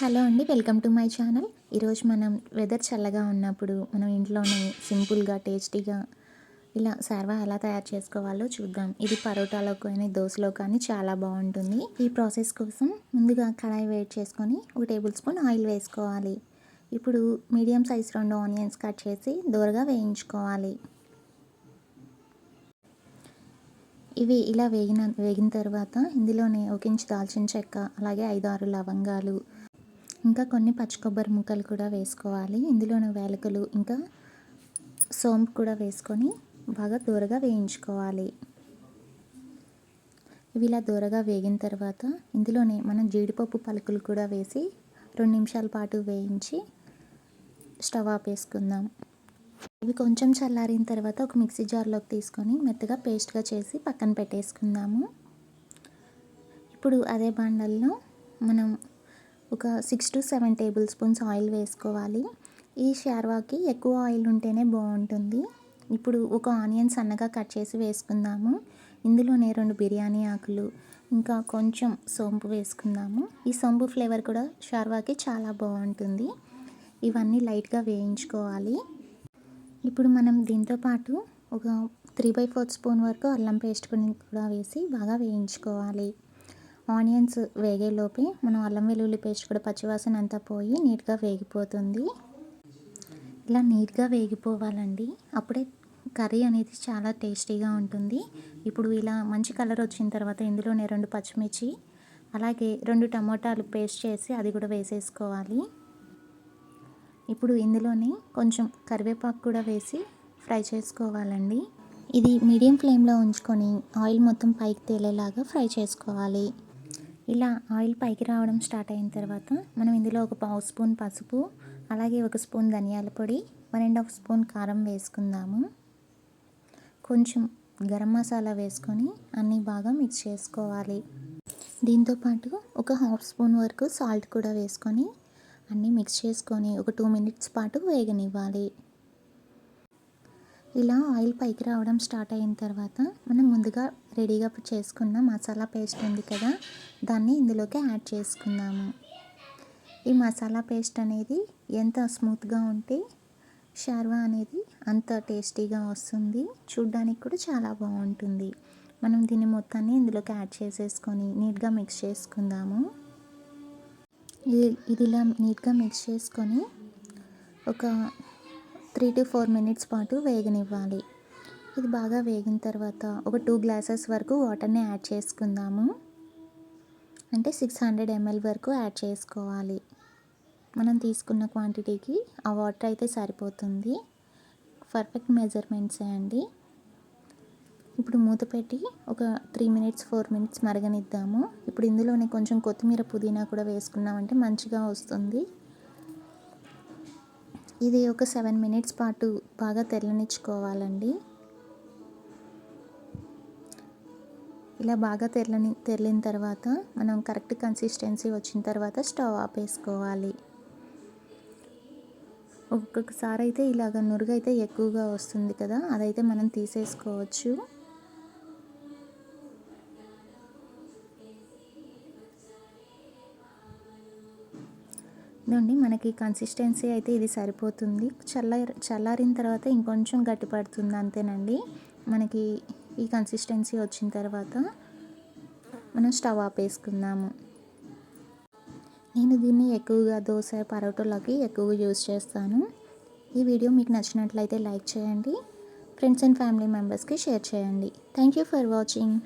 Hello అండి welcome to my channel. ఈరోజు మనం వెదర్ చల్లగా ఉన్నప్పుడు మనం ఇంట్లోనే సింపుల్గా టేస్టీగా ఇలా సర్వా ఎలా తయారు చేసుకోవాలో చూద్దాం. ఇది పరోటాలో కానీ దోశలో కానీ చాలా బాగుంటుంది. ఈ ప్రాసెస్ కోసం ముందుగా కడాయి వేడి చేసుకొని ఒక టేబుల్ స్పూన్ ఆయిల్ వేసుకోవాలి. ఇప్పుడు మీడియం సైజ్ రెండు ఆనియన్స్ కట్ చేసి దూరగా వేయించుకోవాలి. ఇవి ఇలా వేగిన వేగిన తర్వాత ఇందులోనే ఒక ఇంచు దాల్చిన చెక్క అలాగే ఐదు ఆరు లవంగాలు ఇంకా కొన్ని పచ్చి కొబ్బరి ముక్కలు కూడా వేసుకోవాలి. ఇందులోనే వేలకలు ఇంకా సోంపు కూడా వేసుకొని బాగా దూరగా వేయించుకోవాలి. ఇవి ఇలా దూరగా వేగిన తర్వాత ఇందులోనే మనం జీడిపప్పు పలుకులు కూడా వేసి రెండు నిమిషాల పాటు వేయించి స్టవ్ ఆపేసుకుందాం. ఇవి కొంచెం చల్లారిన తర్వాత ఒక మిక్సీ జార్లోకి తీసుకొని మెత్తగా పేస్ట్గా చేసి పక్కన పెట్టేసుకుందాము. ఇప్పుడు అదే బాండల్లో మనం ఒక six to seven tablespoons oil వేసుకోవాలి. ఈ షార్వాకి ఎక్కువ ఆయిల్ ఉంటేనే బాగుంటుంది. ఇప్పుడు ఒక ఆనియన్ సన్నగా కట్ చేసి వేసుకుందాము. ఇందులోనే రెండు బిర్యానీ ఆకులు ఇంకా కొంచెం సోంపు వేసుకుందాము. ఈ సోంపు ఫ్లేవర్ కూడా షార్వాకి చాలా బాగుంటుంది. ఇవన్నీ లైట్గా వేయించుకోవాలి. ఇప్పుడు మనం దీంతో పాటు ఒక త్రీ బై ఫోర్త్ స్పూన్ వరకు అల్లం పేస్ట్ కూడా వేసి బాగా వేయించుకోవాలి. ఆనియన్స్ వేగేలోపే మనం అల్లం వెల్లుల్లి పేస్ట్ కూడా పచ్చివాసన అంతా పోయి నీట్గా వేగిపోతుంది. ఇలా నీట్గా వేగిపోవాలండి. అప్పుడే కర్రీ అనేది చాలా టేస్టీగా ఉంటుంది. ఇప్పుడు ఇలా మంచి కలర్ వచ్చిన తర్వాత ఇందులోనే రెండు పచ్చిమిర్చి అలాగే రెండు టమోటాలు పేస్ట్ చేసి అది కూడా వేసేసుకోవాలి. ఇప్పుడు ఇందులోనే కొంచెం కరివేపాకు కూడా వేసి ఫ్రై చేసుకోవాలండి. ఇది మీడియం ఫ్లేమ్లో ఉంచుకొని ఆయిల్ మొత్తం పైకి తేలేలాగా ఫ్రై చేసుకోవాలి. ఇలా ఆయిల్ పైకి రావడం స్టార్ట్ అయిన తర్వాత మనం ఇందులో ఒక పావు స్పూన్ పసుపు అలాగే ఒక స్పూన్ ధనియాల పొడి వన్ అండ్ హాఫ్ స్పూన్ కారం వేసుకుందాము. కొంచెం గరం మసాలా వేసుకొని అన్నీ బాగా మిక్స్ చేసుకోవాలి. దీంతోపాటు ఒక హాఫ్ స్పూన్ వరకు సాల్ట్ కూడా వేసుకొని అన్నీ మిక్స్ చేసుకొని ఒక టూ మినిట్స్ పాటు వేగనివ్వాలి. ఇలా ఆయిల్ పైకి రావడం స్టార్ట్ అయిన తర్వాత మనం ముందుగా రెడీగా చేసుకున్న మసాలా పేస్ట్ ఉంది కదా దాన్ని ఇందులోకి యాడ్ చేసుకుందాము. ఈ మసాలా పేస్ట్ అనేది ఎంత స్మూత్గా ఉంటే షార్వా అనేది అంత టేస్టీగా వస్తుంది. చూడ్డానికి కూడా చాలా బాగుంటుంది. మనం దీన్ని మొత్తాన్ని ఇందులోకి యాడ్ చేసేసుకొని నీట్గా మిక్స్ చేసుకుందాము. ఇది ఇది ఇలా నీట్గా మిక్స్ చేసుకొని ఒక త్రీ టు ఫోర్ మినిట్స్ పాటు వేగనివ్వాలి. ఇది బాగా వేగిన తర్వాత ఒక టూ గ్లాసెస్ వరకు వాటర్ని యాడ్ చేసుకుందాము. అంటే సిక్స్ హండ్రెడ్ ఎంఎల్ వరకు యాడ్ చేసుకోవాలి. మనం తీసుకున్న క్వాంటిటీకి ఆ వాటర్ అయితే సరిపోతుంది. పర్ఫెక్ట్ మెజర్మెంట్సే అండి. ఇప్పుడు మూత పెట్టి ఒక త్రీ మినిట్స్ ఫోర్ మినిట్స్ మరగనిద్దాము. ఇప్పుడు ఇందులోనే కొంచెం కొత్తిమీర పుదీనా కూడా వేసుకున్నామంటే మంచిగా వస్తుంది. ఇది ఒక సెవెన్ మినిట్స్ పాటు బాగా తెల్లనిచ్చుకోవాలండి ఇలా బాగా తెల్లని తెల్లిన తర్వాత మనం కరెక్ట్ కన్సిస్టెన్సీ వచ్చిన తర్వాత స్టవ్ ఆపేసుకోవాలి. ఒక్కొక్కసారి అయితే ఇలాగ నురుగైతే ఎక్కువగా వస్తుంది కదా అదైతే మనం తీసేసుకోవచ్చు. ఇదండి మనకి కన్సిస్టెన్సీ అయితే ఇది సరిపోతుంది. చల్లారి చల్లారిన తర్వాత ఇంకొంచెం గట్టిపడుతుంది అంతేనండి. మనకి ఈ కన్సిస్టెన్సీ వచ్చిన తర్వాత మనం స్టవ్ ఆపేసుకుందాము నేను దీన్ని ఎక్కువగా దోశ పరోటాలకి ఎక్కువగా యూజ్ చేస్తాను. ఈ వీడియో మీకు నచ్చినట్లయితే లైక్ చేయండి. ఫ్రెండ్స్ అండ్ ఫ్యామిలీ మెంబర్స్కి షేర్ చేయండి. Thank you for watching